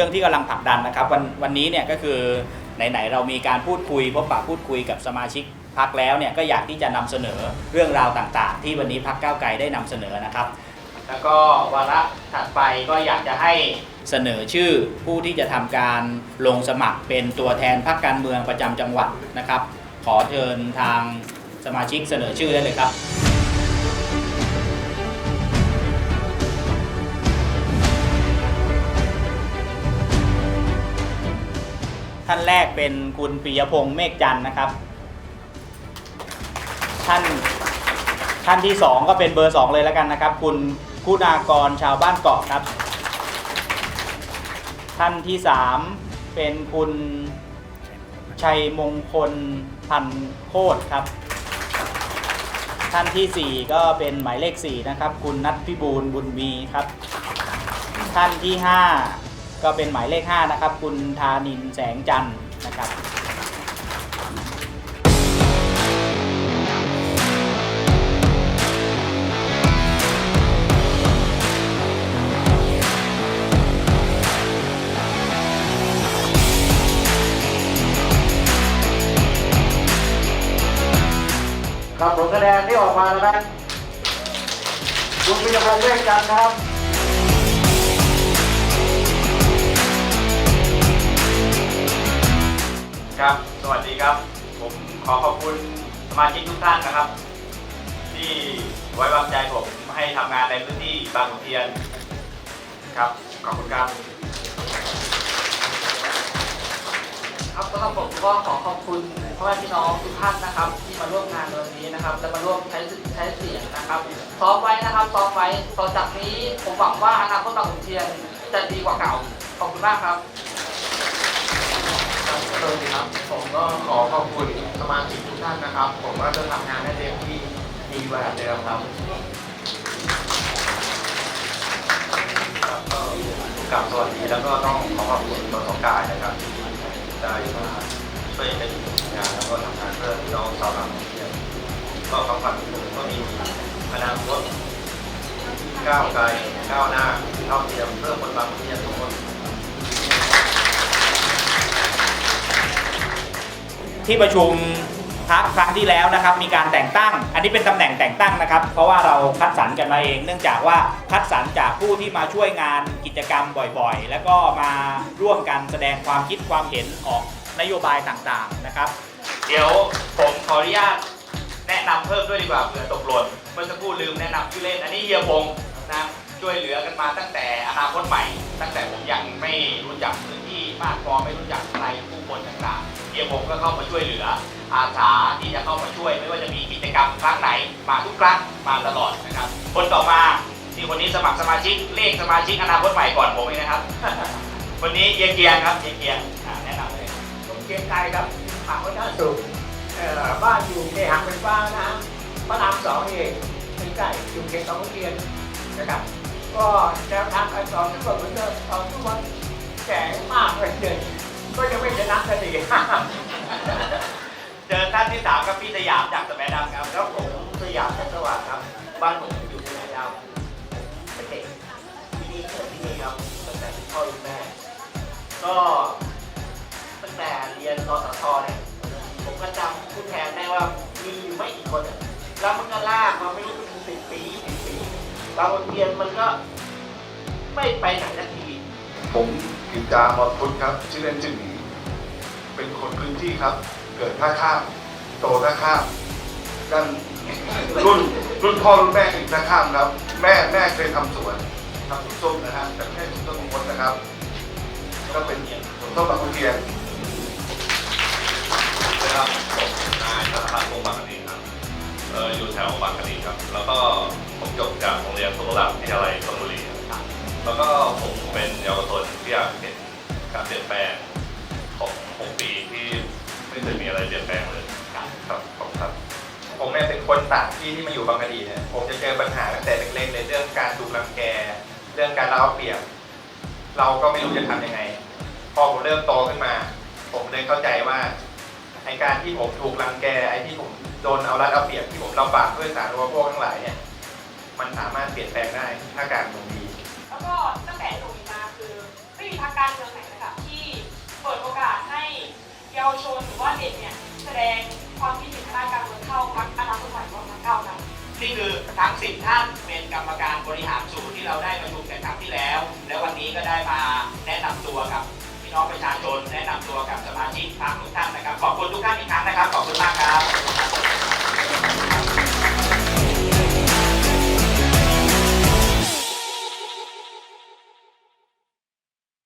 รื่องที่กำลังผลักดันนะครับ วันวันนี้เนี่ยก็คือไหนๆเรามีการพูดคุยพบปะพูดคุยกับสมาชิกพักแล้วเนี่ยก็อยากที่จะนำเสนอเรื่องราวต่างๆ ที่วันนี้พักก้าวไกลได้นำเสนอนะครับ แล้วก็วาระถัดไปก็อยากจะให้เสนอชื่อผู้ที่จะทำการลงสมัครเป็นตัวแทนพรรคการเมืองประจำจังหวัดนะครับ ขอเชิญทางสมาชิกเสนอชื่อได้เลยครับ ท่านแรกเป็นคุณปิยพงษ์เมฆจันทร์นะครับ ท่านท่านที่สองก็เป็นเบอร์สองเลยแล้วกันนะครับ คุณคุณากรชาวบ้านเกาะครับ ท่านที่สามเป็นคุณชัยมงคลพันโคตรครับ ท่านที่สี่ก็เป็นหมายเลขสี่นะครับ คุณนัทพิบูลบุญมีครับ ท่านที่ห้า ก็เป็นหมายเลขห้านะครับ คุณธานินแสงจันทร์นะครับครับผลคะแนนที่ออกมานะครับคุณพิยพงษ์เวชจันทร์นะครับ ครับ สวัสดีครับ ผมขอขอบคุณสมาชิกทุกท่านนะครับ ที่ไว้วางใจผมให้ทำงานในพื้นที่บางขุนเทียนครับ ขอบคุณครับ ครับสำหรับผมก็ขอขอบคุณพ่อแม่พี่น้องทุกท่านนะครับ ที่มาร่วมงานในวันนี้นะครับและมาร่วมใช้ใช้เสียงนะครับซ้อมไว้นะครับซ้อมไว้ต่อจากนี้ผมหวังว่าอนาคตบางขุนเทียนจะดีกว่าเก่าขอบคุณมากครับ สวัสดีครับ ผมก็ขอขอบคุณสมาชิกทุกท่านนะครับ ผมก็จะทำงานให้เต็มที่ดีกว่าเดิมครับก็กลับสวัสดีแล้วก็ต้องขอขอบคุณตัวสงกายนะครับที่ได้มาช่วยเป็นงานแล้วก็ทำงานเพื่อพี่น้องชาวบางขุนเทียนก็ความฝันผมก็มีอนาคตก้าวไกลก้าวหน้าเท่าเทียมเพื่อคนบางขุนเทียนทุกคน ที่ประชุมพักครั้งที่แล้วนะครับมีการแต่งตั้ง อันนี้เป็นตำแหน่งแต่งตั้งนะครับ เพราะว่าเราคัดสรรกันมาเอง เนื่องจากว่าคัดสรรจากผู้ที่มาช่วยงานกิจกรรมบ่อยๆ แล้วก็มาร่วมกันแสดงความคิดความเห็นออกนโยบายต่างๆนะครับ เดี๋ยวผมขออนุญาตแนะนำเพิ่มด้วยดีกว่าเผื่อตกหล่นเมื่อสักครู่ลืมแนะนำชื่อเล่น อันนี้เฮียพงศ์นะช่วยเหลือกันมาตั้งแต่อนาคตใหม่ ตั้งแต่ผมยังไม่รู้จักพื้นที่มากพอไม่รู้จักใครผู้คนต่างๆ ยพงศ์ก็เข้ามาช่วยเหลือ อาสาที่จะเข้ามาช่วย ไม่ว่าจะมีกิจกรรมครั้งไหนมาทุกครั้งมาตลอดนะครับ คนต่อมาที่คนนี้สมัครสมาชิกเลขสมาชิกอนาคตใหม่ก่อนผมเองนะครับ วันนี้เฮียเกียงครับเฮียเกียงแนะนำเลยผมเกียงไกรครับถามว่าน่าสุขเอ่อบ้านอยู่ในหางเป็นฟ้านะพระรามสองเองใกล้ๆอยู่เขตสองเรียนนะครับก็แนวทางการสอนก็เหมือนเดิมสอนทุกวันแก่มากเลยเด็กก็ยัง นะกันอีกเจอท่านที่สามครับพี่สยามจากสแมดัมครับแล้วผมสยามจักรวาลครับบ้านผมอยู่ที่ไหนดาวเป็นเด็กที่นี่เกิดที่นี่ครับตั้งแต่เป็นพ่อรุ่นแม่ ก็ตั้งแต่เรียนรสทเนี่ยผมก็จำผู้แทนได้ว่ามีอยู่ไม่กี่คนแล้วมันก็ลากมาไม่รู้เป็นสิบปีสิบปีบางโรงเรียนมันก็ไม่ไปไหนสักทีผมกิจจามรพุทธครับชื่อเล่นชื่อหมี เป็นคนพื้นที่ครับ เกิดท่าข้ามโตท่าข้ามกันรุ่นรุ่นพ่อรุ่นแม่อีกท่าข้ามครับ แม่แม่เคยทำสวนทำสวนส้มนะฮะแต่ไม่ใช่สวนต้นมงคลนะครับ ก็เป็นสวนต้นบางขุนเทียนนะครับผมนายธนพัฒน์วงบางกะดีครับเอออยู่แถวบางกะดีครับ แล้วก็ผมจบจากโรงเรียนสุรศักดิ์วิทยาลัยธนบุรีครับแล้วก็ผมเป็นเยาวชนที่อยากเห็นการเปลี่ยนแปลง ไม่เคยมีอะไรเปลี่ยนแปลงเลยครับครับขอบคุณครับ ผมเนี่ยเป็นคนต่างที่ที่มาอยู่บางกะดีเนี่ยผมจะเจอปัญหาตั้งแต่เล็กๆในเรื่องการถูกรังแก เรื่องการเล่าเปรียบ เราก็ไม่รู้จะทำยังไง พอผมเริ่มโตขึ้นมา ผมเลยเข้าใจว่าไอการที่ผมถูกรังแกไอที่ผมโดนเอารัดเอาเปรียบที่ผมลำบากด้วยสาธารณูปโภคทั้งหลายเนี่ยมันสามารถเปลี่ยนแปลงได้ถ้าการเมืองดีแล้วก็ คือทั้งสิบท่านเป็นกรรมการบริหารสูตรที่เราได้ประชุมกันครั้งที่แล้ว และวันนี้ก็ได้มาแนะนำตัวกับพี่น้องประชาชน แนะนำตัวกับสมาชิกพรรคทุกท่านนะครับ ขอบคุณทุกท่านอีกครั้งนะครับ ขอบคุณมากครับ